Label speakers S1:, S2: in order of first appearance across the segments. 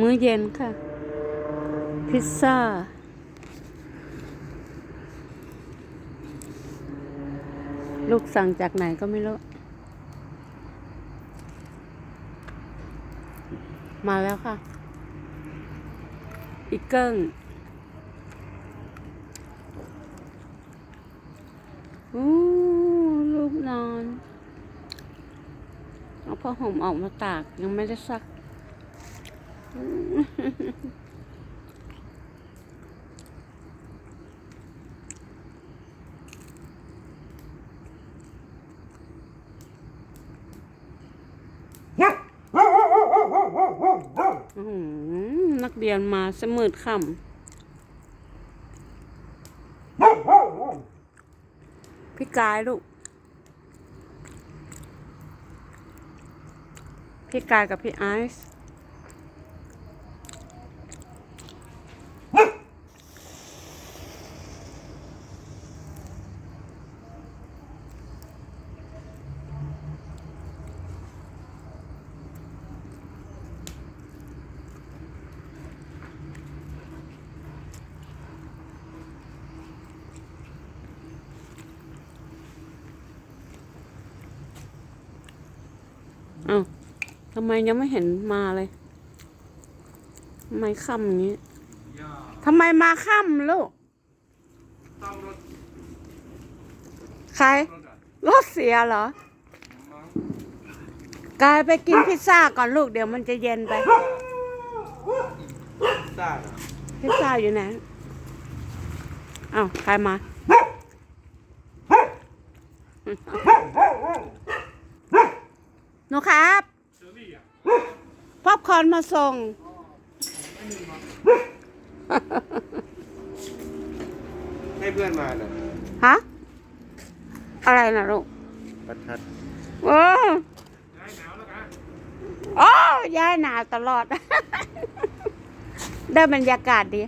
S1: มื้อเย็นค่ะ พิซซ่า ลูกสั่งจากไหนก็ไม่รู้ มาแล้วค่ะ อีกเกิ้งอู้ลูกนอน เอาผ้าห่มออกมาตากยังไม่ได้ซัก นักเรียนมาเสมืดค่ำพี่กายลูก พี่กายกับพี่ไอซ์ ทำไมยังไม่เห็นมาเลยทำไมค่ำอย่างนี้
S2: ย่า
S1: ทำไมมาค่ำลูก
S2: ซ่อมรถ
S1: ใคร
S2: รถอะ
S1: รถเสียเหรอ
S2: มั้ง
S1: กายไปกินพิซซ่าก่อนลูกเดี๋ยวมันจะเย็นไป
S2: ซ่าเหรอ
S1: พิซซ่าอยู่ไหนอ้าวใครมาหนูครับ
S2: เชอรี่อะ
S1: ป๊อป คอร์นมาส่ง
S2: ให้เพื่อนมาน่ะ
S1: ฮะ อะไรนะลูก
S2: ประทัด
S1: โอ้
S2: ย้ายหนาวแล้วกัน
S1: โอ้ยายหนาวตลอด ได้บรรยากาศดี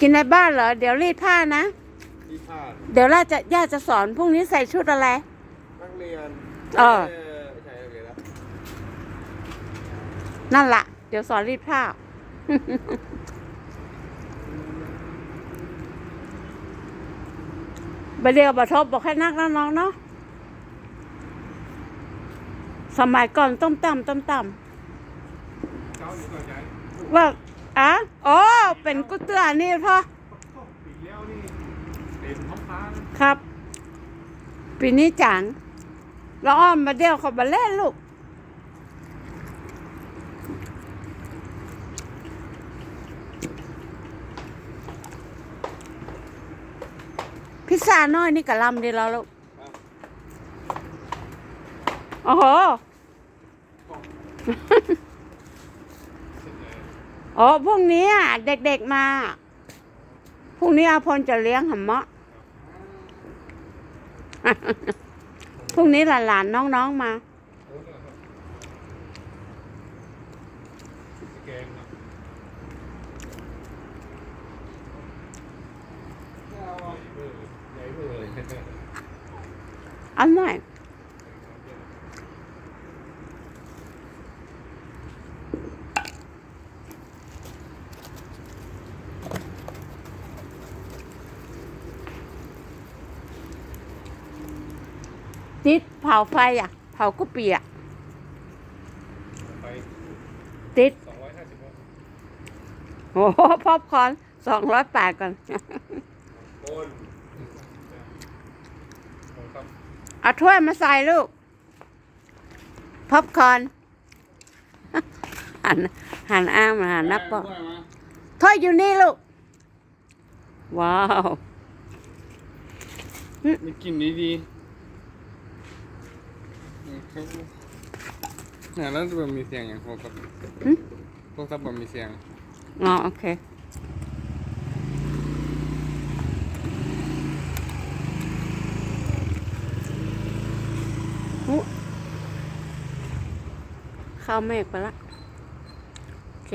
S1: กินในบ้านเหรอ เดี๋ยวรีดผ้านะ
S2: ที่พลาด
S1: เดี๋ยวล่าจะย่าจะสอนพรุ่งนี้ใส่ชุดอะไร
S2: นักเรียน
S1: เออ
S2: ไม่ใช่นักเรียนแล้ว
S1: นั่นละเดี๋ยวสอนรีดผ้าไปเดียวบทบบอกให้นักนะน้องเนาะสมัยก่อนต้มต่ำต้มต่ำว่าอะโอ้เป็นกุเตือนี่พ่อครับ ปีนี้จังแล้วอ้อมมาเดียวเขามาเล่นลูก พิซซ่าน้อยนี่กะลำดีแล้วลูกโอ้โห โอ้พรุ่งนี้อะเด็กๆมา พรุ่งนี้อาพลจะเลี้ยงหำมะพรุ่งนี้หลานๆน้องๆมา
S2: แกงนะเออใหญ่เบอร์เลย
S1: อันไหนอยติดเผาไฟอะ เผากุปีอะ
S2: ไป
S1: ติดโอ้โหพอปคอนสองร้อยแปดก่อน
S2: โอนโอนครับ
S1: เอาถ้วยมาใส่ลูกพอปคอร์นหันหันอ้างมาหันนับปอกถ้วยอยู่นี่ลูก ว้าว
S2: มีกลิ่นดีดีเนี่ยแล้วมันมีเสียงอย่างพวกกับ
S1: หึ
S2: พวกซับมันมีเสียง
S1: อ๋อ โอเค ข้าเมฆไปละโอเค